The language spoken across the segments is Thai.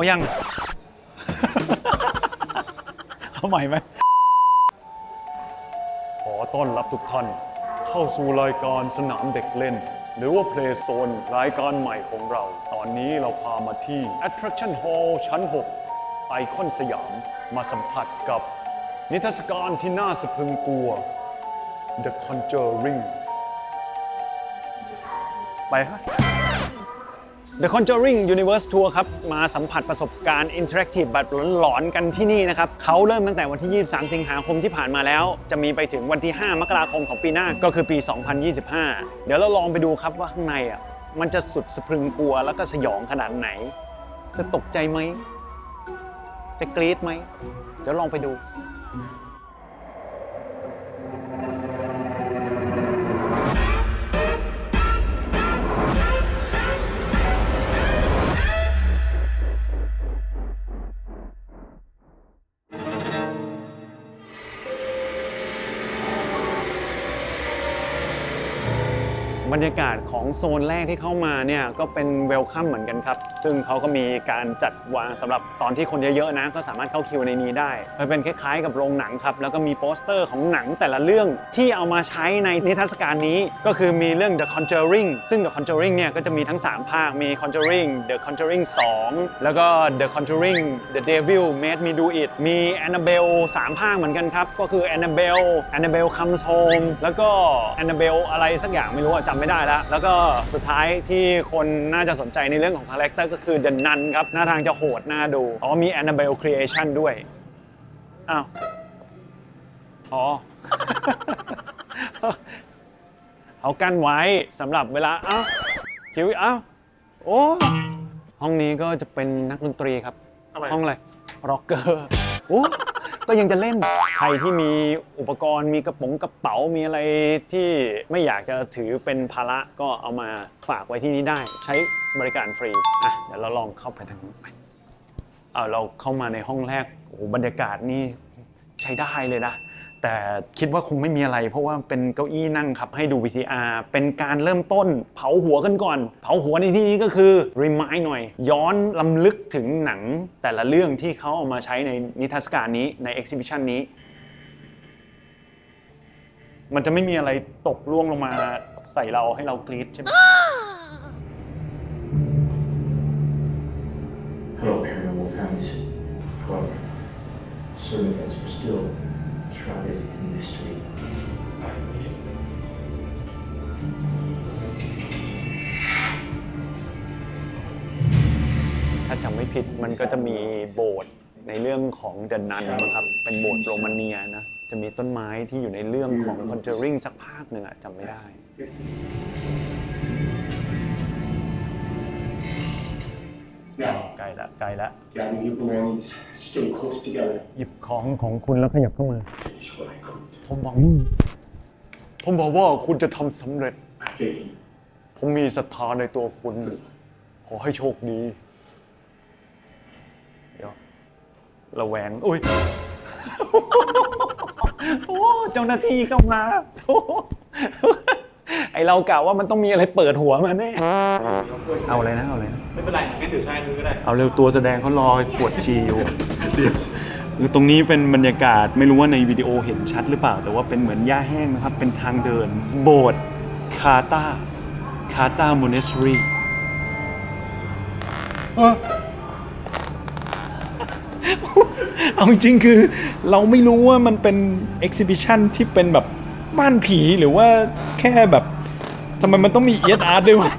เอายัง เอาใหม่ไหม ขอต้อนรับทุกท่าน เข้าสู่รายการสนามเด็กเล่น หรือว่า Play Zone รายการใหม่ของเรา ตอนนี้เราพามาที่ Attraction Hall ชั้น 6 ไอคอนสยามมาสัมผัสกับนิทรรศการที่น่าสะพรึงกลัว The Conjuring ไปฮะ The Conjuring Universe Tour ครับ มาสัมผัสประสบการณ์ Interactive แบบหลอนๆกันที่นี่นะครับเขาเริ่มตั้งแต่วันที่ 23 สิงหาคมที่ผ่านมาแล้ว จะมีไปถึงวันที่ 5 มกราคมของปีหน้าก็คือปี 2025 เดี๋ยวเราลองไปดูครับว่าข้างในอะมันจะสุดสะพรึงกลัวแล้วก็สยองขนาดไหน จะตกใจไหม จะกรี๊ดไหม เดี๋ยวลองไปดู บรรยากาศของโซนแรกที่เข้ามาเนี่ยก็เป็นเวลคัมเหมือนกันครับ ซึ่งเขาก็มีการจัดวางสำหรับตอนที่คนเยอะๆนะ ก็สามารถเข้าคิวในนี้ได้มันเป็นคล้ายๆกับโรงหนังครับ แล้วก็มีโปสเตอร์ของหนังแต่ละเรื่องที่เอามาใช้ในนิทรรศการนี้ ก็คือมีเรื่อง The Conjuring ซึ่ง The Conjuring เนี่ยก็จะมีทั้ง 3 ภาค มี Conjuring The Conjuring 2 แล้วก็ The Conjuring The Devil Made Me Do It มี Annabelle 3 ภาคเหมือนกันครับ ก็คือ Annabelle Annabelle Comes Home แล้วก็ Annabelle อะไรสักอย่างไม่รู้อะจำไม่ได้แล้ว แล้วก็สุดท้ายที่คนน่าจะสนใจในเรื่องของคาแรคเตอร์ก็คือ The Nun ครับ หน้าทางจะโหดน่าดูเพราะว่ามี Annabelle Creation ด้วย อ้าว อ๋อ เอากั้นไว้สำหรับเวลาเอ้าจิวเอ้าโอ้ ห้องนี้ก็จะเป็นนักดนตรีครับ อะไร ห้องอะไรร็อกเกอร์ โอ้ ก็ยังจะเล่น ใครที่มีอุปกรณ์มีกระป๋องกระเป๋ามีอะไรที่ไม่อยากจะถือเป็นภาระก็เอามาฝากไว้ที่นี่ได้ ใช้บริการฟรีอะเดี๋ยวเราลองเข้าไปทางนู้นไปเอาเราเข้ามาในห้องแรกโอ้โหบรรยากาศนี่ใช้ได้เลยนะ แต่คิดว่าคงไม่มีอะไร เพราะว่าเป็นเก้าอี้นั่งครับ ให้ดู VTR เป็นการเริ่มต้น เผาหัวกันก่อน เผาหัวในที่นี้ก็คือ remind หน่อย ย้อนลำลึกถึงหนังแต่ละเรื่องที่เขาเอามาใช้ในนิทรรศการนี้ใน exhibition นี้ มันจะไม่มีอะไรตกล่วงลงมาใส่เราให้เรากรี๊ดใช่ไหม Hello, paranormal fans. However, certain events are still shrouded in mystery. ถ้าจำไม่ผิดมันก็จะมีโบสถ์ในเรื่องของเดนนันนะครับ เป็นโบสถ์โรมาเนียนะ จะมีต้นไม้ที่อยู่ในเรื่องของ Conjuring สักภาคหนึ่งอะจำไม่ได้ Now, ใกล้ละใกล้ละ gather your belongings, stay close together. หยิบของของคุณแล้วขยับเข้ามา Finish what I could. ผมหวังผมบอกว่าคุณจะทำสำเร็จ I faith in you. ผมมีศรัทธาในตัวคุณ ขอให้โชคดี เดี๋ยวระแวง อุ้ย โอ้ เจ้าหน้าที่เข้ามาโอ้ไอเรากล่าวว่ามันต้องมีอะไรเปิดหัวมาแน่ เอาอะไรนะ เอาอะไรนะ ไม่เป็นไรงั้นเดี๋ยวใช้มือก็ได้ เอาเร็วตัวแสดงเขารอปวดฉี่อยู่ คือตรงนี้เป็นบรรยากาศไม่รู้ว่าในวิดีโอเห็นชัดหรือเปล่า แต่ว่าเป็นเหมือนหญ้าแห้งนะครับ เป็นทางเดิน โบสถ์คาตาคาตาโมเนสทรีเอาจริงๆคือเราไม่รู้ว่ามันเป็นเอ็กซิบิชันที่เป็นแบบบ้านผีหรือว่าแค่แบบทำไมมันต้องมีเอสอาร์ด้วยวะ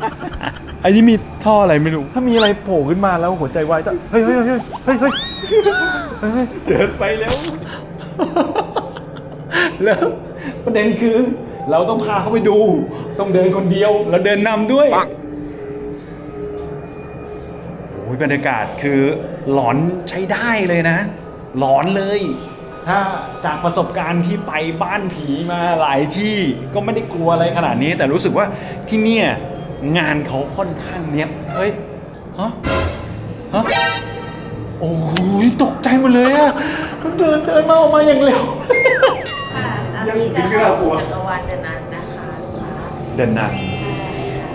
อันนี้มีท่ออะไรไม่รู้ ถ้ามีอะไรโผล่ขึ้นมาแล้วหัวใจวายจะเฮ้ยเฮ้ยเฮ้ยเฮ้ยเฮ้ยเฮ้ยเดินไปแล้ว แล้วประเด็นคือ เราต้องพาเขาไปดู ต้องเดินคนเดียวแล้วเดินนำด้วยโอ้ยบรรยากาศคือหลอนใช้ได้เลยนะ หลอนเลย ถ้าจากประสบการณ์ที่ไปบ้านผีมาหลายที่ก็ไม่ได้กลัวอะไรขนาดนี้ แต่รู้สึกว่าที่เนี่ย งานเขาค่อนข้างเนี้ยบเฮ้ยฮะฮะโอ้ยตกใจหมดเลยอะเดินเดินมาออกมาอย่างเร็ว ค่ะอันนี้จะเข้าสู่จักรวาลเดนันนะคะลูกค้าเดินนานใช่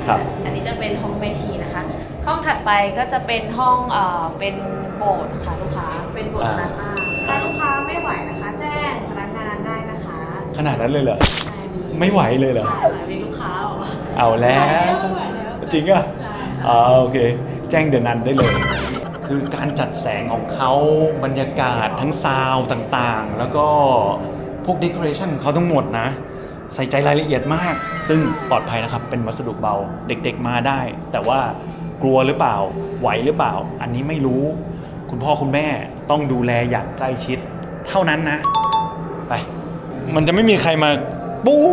ครัค่ะบ อันนี้จะเป็นห้องแม่ชีนะคะ ห้องถัดไปก็จะเป็นห้องเอ่อเป็นโบสถ์ค่ะลูกค้า เป็นโบสถ์คานาถ้าลูกค้าไม่ไหวนะคะ แจ้งพนักงานได้นะคะขนาดนั้นเลยเหรอ ใช่ ไม่ไหวเลยเหรอใช่มีลูกค้าบอกว่าเอาแล้ว ไม่ไหวแล้วจริงอะใช่อ่าโอเค แจ้งเดือนนั้นได้เลย คือการจัดแสงของเขาบรรยากาศทั้งซาวด์ต่างๆ แล้วก็พวกด e คอเรชันของเขาทั้งหมดนะ ใส่ใจรายละเอียดมาก ซึ่งปลอดภัยนะครับ เป็นวัสดุเบาเด็กๆมาได้ แต่ว่ากลัวหรือเปล่า ไหวหรือเปล่า อันนี้ไม่รู้ คุณพ่อคุณแม่ต้องดูแลอย่างใกล้ชิด เท่านั้นนะ ไป มันจะไม่มีใครมา ปู้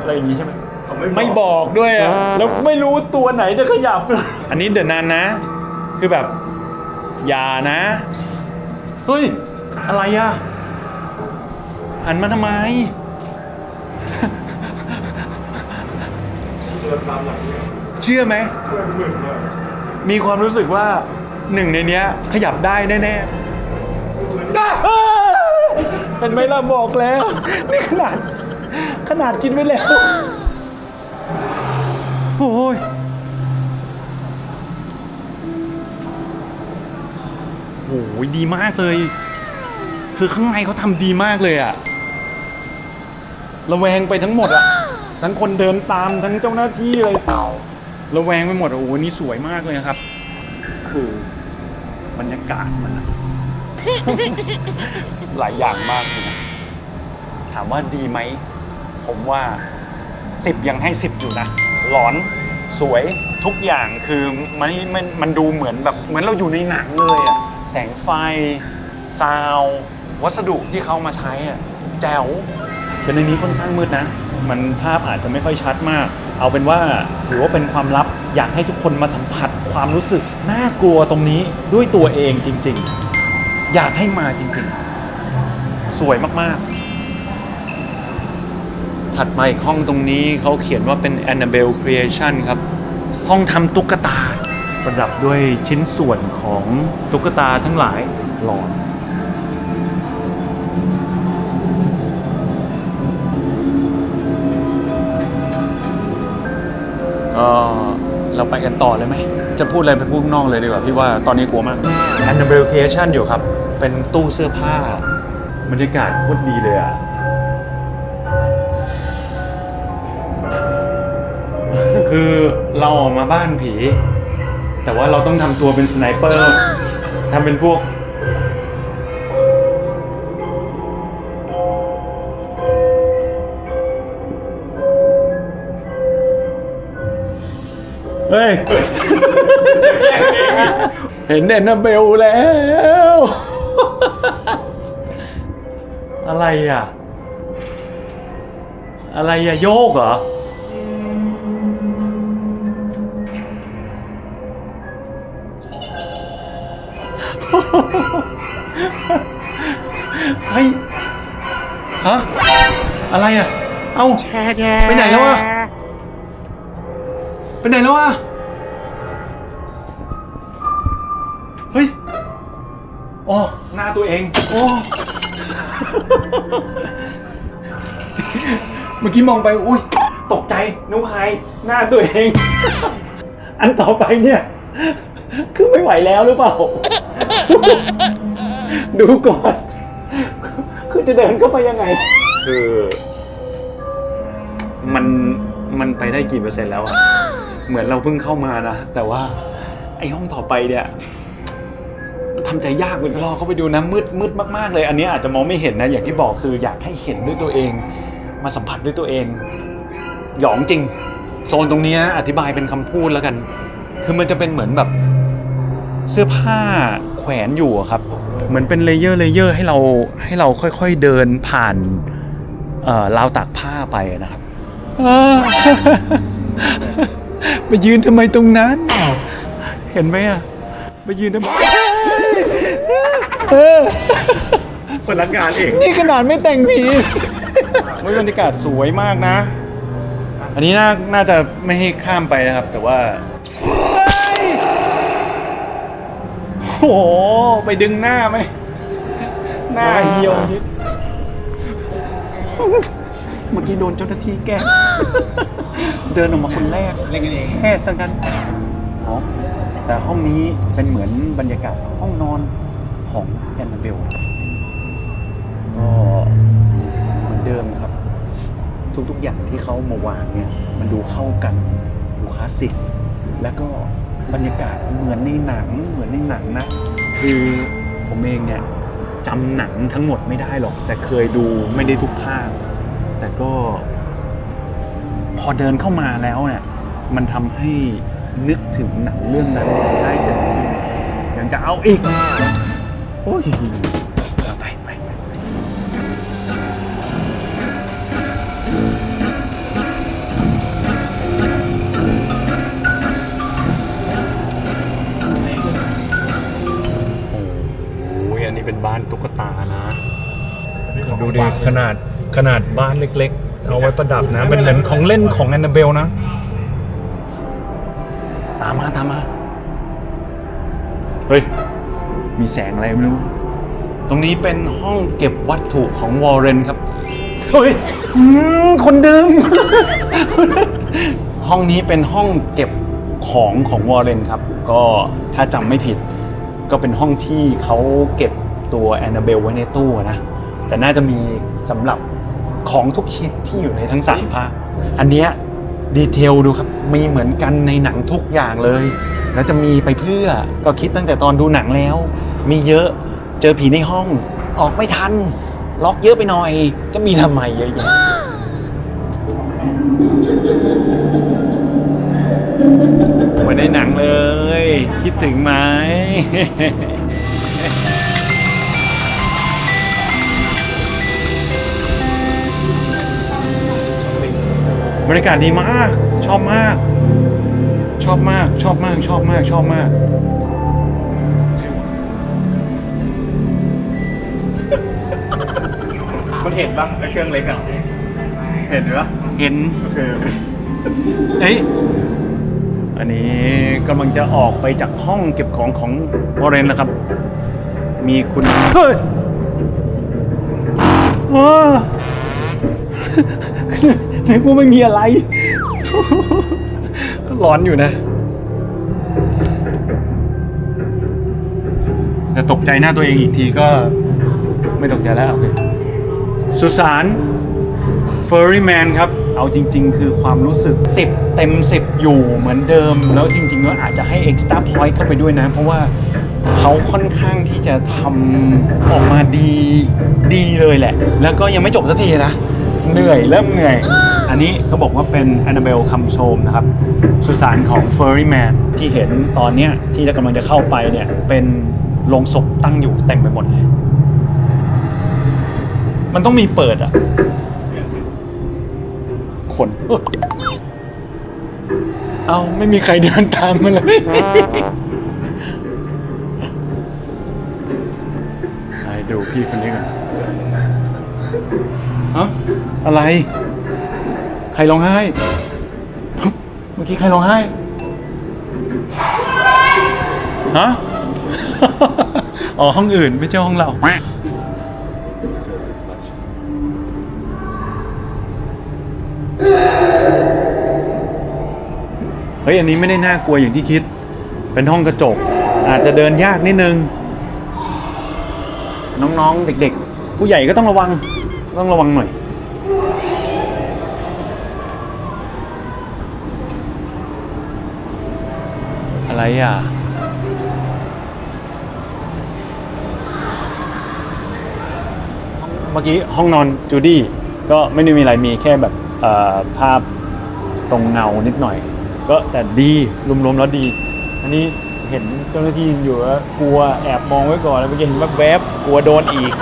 อะไรอย่างนี้ใช่ไหมเขาไม่ไม่บอกด้วยอะแล้วไม่รู้ตัวไหนจะขยับ อันนี้เดินนานนะ คือแบบ อย่านะ เฮ้ย อะไรอะหันมาทำไม เดินตามหลังเนี่ยเชื่อไหม เพื่อนมึนมากมีความรู้สึกว่าหนึ่งในเนี้ย ขยับได้แน่ๆอะเป็นไหมล่ะบอกแล้ว นี่ขนาด ขนาดกินไว้แล้ว โอ้ยโอ้โหดีมากเลย คือข้างในเขาทำดีมากเลยอะระแวงไปทั้งหมดอะทั้งคนเดินตามทั้งเจ้าหน้าที่เลยระแวงไปหมดอะโอ้โหนี่สวยมากเลยครับ คือบรรยากาศมันอะหลายอย่างมากเลยนะถามว่าดีไหม ผมว่าสิบยังให้สิบอยู่นะ หลอนสวยทุกอย่างคือมันมันมันดูเหมือนแบบเหมือนเราอยู่ในหนังเลยอะแสงไฟซาววัสดุที่เขามาใช้อะแจ๋วเป็นในนี้ค่อนข้างมืดนะ มันภาพอาจจะไม่ค่อยชัดมาก เอาเป็นว่าถือว่าเป็นความลับอยากให้ทุกคนมาสัมผัสความรู้สึกน่ากลัวตรงนี้ด้วยตัวเองจริง ๆ อยากให้มาจริง ๆ สวยมากๆ ถัดมาอีกห้องตรงนี้เขาเขียนว่าเป็น Annabelle Creation ครับ ห้องทำตุ๊กตา ประดับด้วยชิ้นส่วนของตุ๊กตาทั้งหลายหลอนก็เราไปกันต่อเลยไหม จะพูดอะไรไปพูดข้างนอกเลยดีกว่า พี่ว่าตอนนี้กลัวมาก Annabelle Creation อยู่ครับ เป็นตู้เสื้อผ้าบรรยากาศโคตรดีเลยอะ เราออกมาบ้านผี แต่ว่าเราต้องทำตัวเป็นสไนเปอร์ทำเป็นพวก เฮ้ย เห็นแอนนาเบลแล้ว อะไรอะ อะไรอะ โยกเหรอ เฮ้ยฮะอะไรอะ เอ้า ไปไหนแล้วอะ ไปไหนแล้วอะ เฮ้ยอ๋อหน้าตัวเองโอ้เมื่อกี้มองไป อุ้ย ตกใจนึกว่าใครหน้าตัวเอง อันต่อไปเนี่ย คือไม่ไหวแล้วหรือเปล่า ดูก่อน คือจะเดินเข้าไปยังไง คือ มันมันไปได้กี่เปอร์เซ็นต์แล้วอะเหมือนเราเพิ่งเข้ามานะ แต่ว่า ไอห้องต่อไปเนี่ยทำใจยากเหมือนรอเข้าไปดูนะมืดมืดมากๆเลย อันนี้อาจจะมองไม่เห็นนะ อย่างที่บอกคืออยากให้เห็นด้วยตัวเอง มาสัมผัสด้วยตัวเอง หยองจริง โซนตรงนี้นะอธิบายเป็นคำพูดแล้วกัน คือมันจะเป็นเหมือนแบบ เสื้อผ้าแขวนอยู่อะครับ เหมือนเป็นเลเยอร์เลเยอร์ให้เราให้เราค่อยๆเดินผ่านเอ่อราวตากผ้าไปนะครับอ้าวไปยืนทำไมตรงนั้น เห็นไหมอะไปยืนทำไมเออพนักงานเองนี่ขนาดไม่แต่งผีเฮ้ยบรรยากาศสวยมากนะ อันนี้น่าน่าจะไม่ให้ข้ามไปนะครับ แต่ว่าเฮ้ย โอ้โห ไปดึงหน้าไหม หน้าเหี่ยวชิดเมื่อกี้โดนเจ้าหน้าที่แกล้งเดินออกมาคนแรกเล่นกันเองแห่สังกันอ๋อแต่ห้องนี้เป็นเหมือนบรรยากาศห้องนอนของแอนนาเบล ก็เหมือนเดิมครับ ทุกๆอย่างที่เขามาวางเนี่ย มันดูเข้ากัน ดูคลาสสิก แล้วก็ บรรยากาศเหมือนในหนังเหมือนในหนังนะ คือผมเองเนี่ยจำหนังทั้งหมดไม่ได้หรอก แต่เคยดูไม่ได้ทุกภาคแต่ก็ พอเดินเข้ามาแล้วเนี่ยมันทำให้นึกถึงหนังเรื่องนั้นได้เต็มที่ยังจะเอาอีก โอ้ย บ้านตุ๊กตานะดูดิขนาดขนาดบ้านเล็ก ๆ เอาไว้ประดับนะเป็นเหมือนของเล่นของแอนนาเบลนะ ตามมาตามมา เฮ้ย มีแสงอะไรไม่รู้ ตรงนี้เป็นห้องเก็บวัตถุของวอร์เรนครับ เฮ้ยอืมคนดึง ห้องนี้เป็นห้องเก็บของของวอร์เรนครับ ก็ถ้าจำไม่ผิด ก็เป็นห้องที่เขาเก็บ ตัวแอนนาเบลไว้ในตู้อะนะ แต่น่าจะมีสำหรับของทุกชิ้นที่อยู่ในทั้งสามภาคอันเนี้ยดีเทลดูครับ มีเหมือนกันในหนังทุกอย่างเลย แล้วจะมีไปเพื่อก็คิดตั้งแต่ตอนดูหนังแล้ว มีเยอะเจอผีในห้องออกไม่ทัน ล็อกเยอะไปหน่อย จะมีทำไมเยอะแยะเหมือนในหนังเลย คิดถึงไหม บรรยากาศดีมาก ชอบมาก ชอบมาก ชอบมาก ชอบมาก ชอบมากมันเห็นปะไอ้เครื่องเล็กอะ เห็นหรือปะเห็นโอเคโอเคเอ้ยอันนี้กำลังจะออกไปจากห้องเก็บของของวอร์เรนแล้วครับ มีคุณเฮ้ยอ้า นึกว่าไม่มีอะไร ก็ร้อนอยู่นะแต่ตกใจหน้าตัวเองอีกทีก็ไม่ตกใจแล้วโอเคสุสานเฟอร์รี่แมนครับ เอาจริง ๆ คือความรู้สึก 10 เต็ม 10 อยู่เหมือนเดิม แล้วจริงๆแล้วอาจจะให้ extra point เข้าไปด้วยนะ เพราะว่าเขาค่อนข้างที่จะทำออกมาดีดีเลยแหละ แล้วก็ยังไม่จบสักทีนะ เหนื่อยเริ่มเหนื่อย อันนี้เขาบอกว่าเป็น Annabelle Come Home นะครับ สุสานของ Furry Man ที่เห็นตอนเนี้ยที่จะกำลังจะเข้าไปเนี่ย เป็นโลงศพตั้งอยู่เต็มไปหมดเลย มันต้องมีเปิดอะคนเอ้ยเอาไม่มีใครเดินตามมาเลย ไปดูพี่คนนี้ก่อนฮะ อะไร ใครร้องไห้ เมื่อกี้ใครร้องไห้ ฮะ อ๋อ ห้องอื่นไม่ใช่ห้องเรา เฮ้ย อันนี้ไม่ได้น่ากลัวอย่างที่คิด เป็นห้องกระจก อาจจะเดินยากนิดนึง น้องๆ เด็กๆ ผู้ใหญ่ก็ต้องระวัง ต้องระวังหน่อย อะไรอะ เมื่อกี้ห้องนอนจูดี้ก็ไม่ได้มีอะไรมีแค่แบบเอ่อภาพตรงเงานิดหน่อย ก็แต่ดีรวมๆแล้วดี อันนี้เห็นเจ้าหน้าที่อยู่ว่ากลัวแอบมองไว้ก่อนแล้วเมื่อกี้เห็นแวบๆกลัวโดนอีก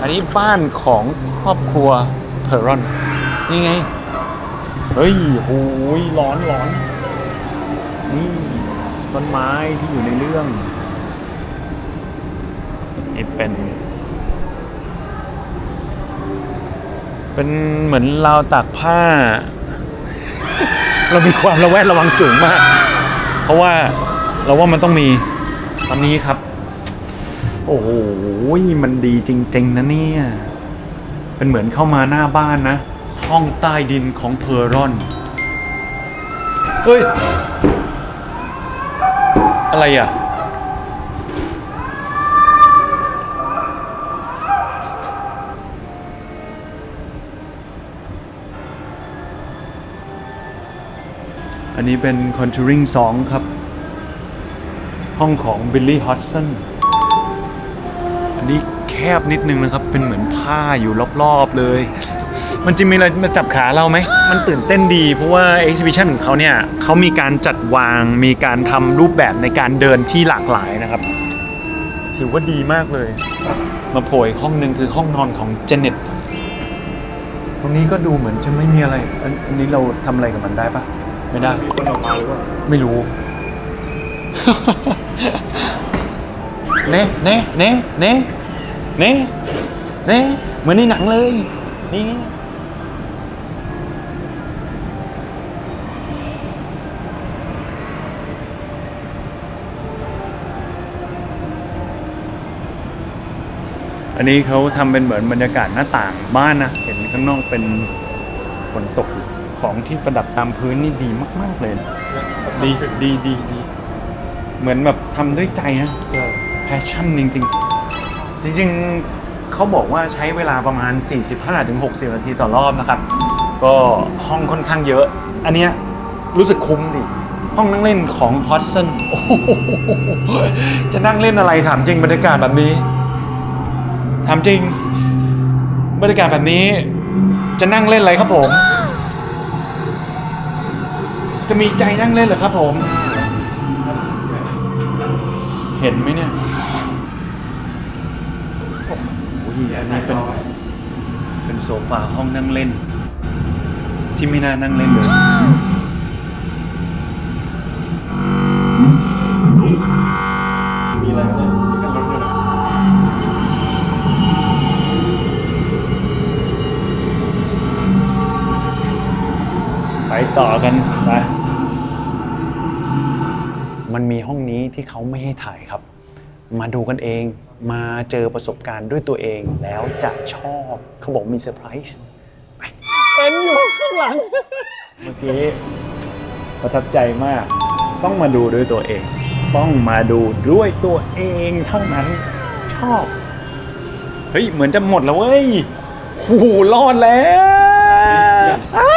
อันนี้บ้านของครอบครัวเพอรอนนี่ไง เฮ้ยโอ้ยร้อนร้อนนี่ ต้นไม้ที่อยู่ในเรื่อง นี่เป็น เป็นเหมือนราวตากผ้า เรามีความระแวดระวังสูงมาก เพราะว่าเราว่ามันต้องมีตอนนี้ครับ โอ้โหมันดีจริง ๆ นะเนี่ย เป็นเหมือนเข้ามาหน้าบ้านนะ ห้องใต้ดินของเพอร์รอน เฮ้ย อะไรอะ อันนี้เป็น Conjuring 2 ครับ ห้องของ Billy h o d s o n อันนี้แคบนิดนึงนะครับ เป็นเหมือนผ้าอยู่รอบ ๆ เลย มันจะมีอะไรมาจับขาเราไหม มันตื่นเต้นดีเพราะว่า exhibition ของเขาเนี่ยเขามีการจัดวาง มีการทำรูปแบบในการเดินที่หลากหลายนะครับ ถือว่าดีมากเลย มาโผล่อีกห้องหนึ่งคือห้องนอนของเจเน็ต ตรงนี้ก็ดูเหมือนจะไม่มีอะไร อันอันนี้เราทำอะไรกับมันได้ปะไม่ได้ มีคนออกมาหรือเปล่าไม่รู้ เน่เน่เน่เน่เน่เน่เหมือนในหนังเลย นี่ อันนี้เขาทำเป็นเหมือนบรรยากาศหน้าต่างบ้านนะ เห็นข้างนอกเป็นฝนตกอยู่ของที่ประดับตามพื้นนี่ดีมาก ๆเลยนะดีดีดีดีเหมือนแบบทำด้วยใจนะแพชชั่นจริง ๆ จริงๆเขาบอกว่าใช้เวลาประมาณ 45-60 นาทีต่อรอบนะครับ ก็ห้องค่อนข้างเยอะ อันเนี้ยรู้สึกคุ้มดิห้องนั่งเล่นของฮอตสันโอ้โหจะนั่งเล่นอะไรถามจริงบรรยากาศแบบนี้ ถามจริง บรรยากาศแบบนี้ จะนั่งเล่นอะไรครับผม จะมีใจนั่งเล่นเหรอครับผม เห็นไหมเนี่ยโอ้ยอันนี้เป็น เป็นโซฟาห้องนั่งเล่น ที่ไม่น่านั่งเล่นเลย ต่อกันไปมันมีห้องนี้ที่เขาไม่ให้ถ่ายครับ มาดูกันเอง มาเจอประสบการณ์ด้วยตัวเอง แล้วจะชอบเขาบอกมีเซอร์ไพรส์ไปเอ็นอยู่ข้างหลัง เมื่อกี้ประทับใจมาก ต้องมาดูด้วยตัวเอง ต้องมาดูด้วยตัวเองเท่านั้น ชอบ เฮ้ย เหมือนจะหมดแล้วเว้ยโอ้โหรอดแล้วอ้าว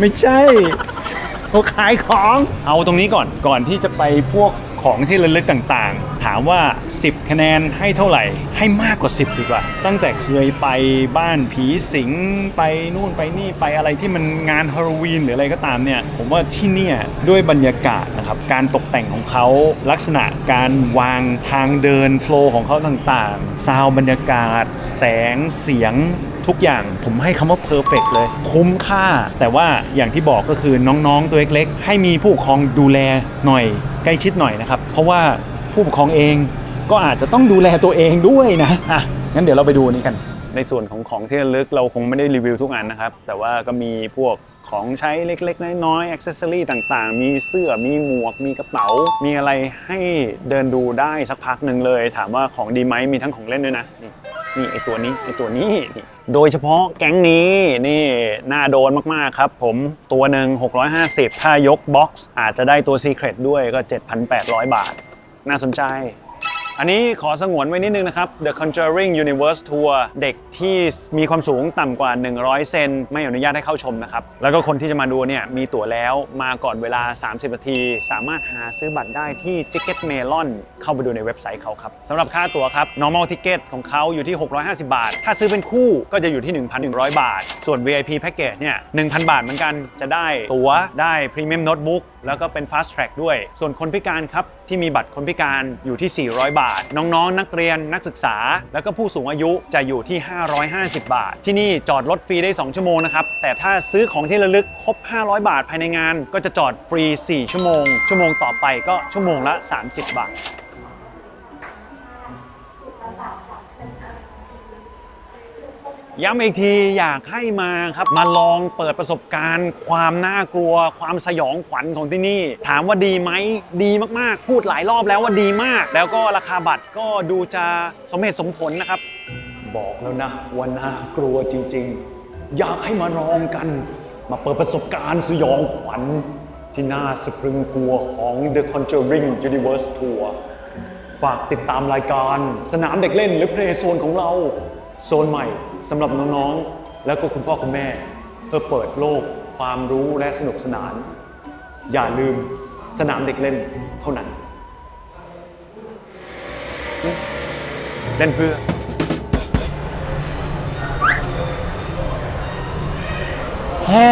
ไม่ใช่เขาขายของ เอาตรงนี้ก่อนก่อนที่จะไปพวกของที่ระลึกต่างๆ ถามว่า 10 คะแนนให้เท่าไหร่ ให้มากกว่า 10ดีกว่า ตั้งแต่เคยไปบ้านผีสิงไปนู่นไปนี่ไปอะไรที่มันงานฮาโลวีนหรืออะไรก็ตามเนี่ย ผมว่าที่เนี่ยด้วยบรรยากาศนะครับ การตกแต่งของเขาลักษณะการวางทางเดินโฟล์ของเขาต่างๆ ซาวบรรยากาศ แสงเสียงทุกอย่างผมให้คำว่าเพอร์เฟกเลย คุ้มค่า แต่ว่าอย่างที่บอกก็คือน้องๆตัวเล็กๆ ให้มีผู้ปกครองดูแลหน่อยใกล้ชิดหน่อยนะครับ เพราะว่าผู้ปกครองเองก็อาจจะต้องดูแลตัวเองด้วยนะอะงั้นเดี๋ยวเราไปดูนนี้กัน ในส่วนของของที่ระลึกเราคงไม่ได้รีวิวทุกอันนะครับ แต่ว่าก็มีพวก ของใช้เล็กๆ น้อยๆอ็อกเซสซอรี่ต่างๆ มีเสื้อมีหมวก มีกระเป๋า มีอะไรให้เดินดูได้สักพักหนึ่งเลย ถามว่าของดีไหมมีทั้งของเล่นด้วยนะ นี่นี่ไอตัวนี้ไอตัวนี้โดยเฉพาะแก๊งนี้นี่น่าโดนมาก ๆ ครับผมตัวหนึ่ง650 ถ้ายกบ็อกซ์อาจจะได้ตัว Secret ด้วยก็ 7,800 บาท น่าสนใจ อันนี้ขอสงวนไว้นิดนึงนะครับ The Conjuring Universe Tour เด็กที่มีความสูงต่ำกว่า 100 เซนไม่อนุญาตให้เข้าชมนะครับ แล้วก็คนที่จะมาดูเนี่ยมีตั๋วแล้วมาก่อนเวลา 30 นาที สามารถหาซื้อบัตรได้ที่ Ticket Melon เข้าไปดูในเว็บไซต์เขาครับสำหรับค่าตั๋วครับ normal ticket ของเขาอยู่ที่ 650 บาท ถ้าซื้อเป็นคู่ก็จะอยู่ที่ 1,100 บาท ส่วน VIP package เนี่ย 1,000 บาทเหมือนกันจะได้ตั๋วได้ Premium Notebook แล้วก็เป็น Fast Track ด้วย ส่วนคนพิการครับที่มีบัตรคนพิการอยู่ที่ 400 บาทน้องๆ นักเรียนนักศึกษา แล้วก็ผู้สูงอายุจะอยู่ที่ 550 บาท ที่นี่จอดรถฟรีได้ 2 ชั่วโมงนะครับ แต่ถ้าซื้อของที่ระลึกครบ 500 บาทภายในงาน ก็จะจอดฟรี 4 ชั่วโมง ชั่วโมงต่อไปก็ชั่วโมงละ 30 บาท ย้ำอีกทีอยากให้มาครับ มาลองเปิดประสบการณ์ ความน่ากลัว ความสยองขวัญของที่นี่ ถามว่าดีไหมดีมากๆ พูดหลายรอบแล้วว่าดีมาก แล้วก็ราคาบัตรก็ดูจะสมเหตุสมผลนะครับ บอกแล้วนะว่าน่ากลัวจริง ๆ อยากให้มาลองกัน มาเปิดประสบการณ์สยองขวัญ ที่น่าสะพรึงกลัวของ The Conjuring Universe Tour ฝากติดตามรายการ สนามเด็กเล่นหรือ Play Zone ของเราโซนใหม่ สำหรับน้องๆ แล้วก็คุณพ่อคุณแม่ เพื่อเปิดโลก ความรู้และสนุกสนาน อย่าลืมสนามเด็กเล่นเท่านั้น เล่นเพื่อแฮ่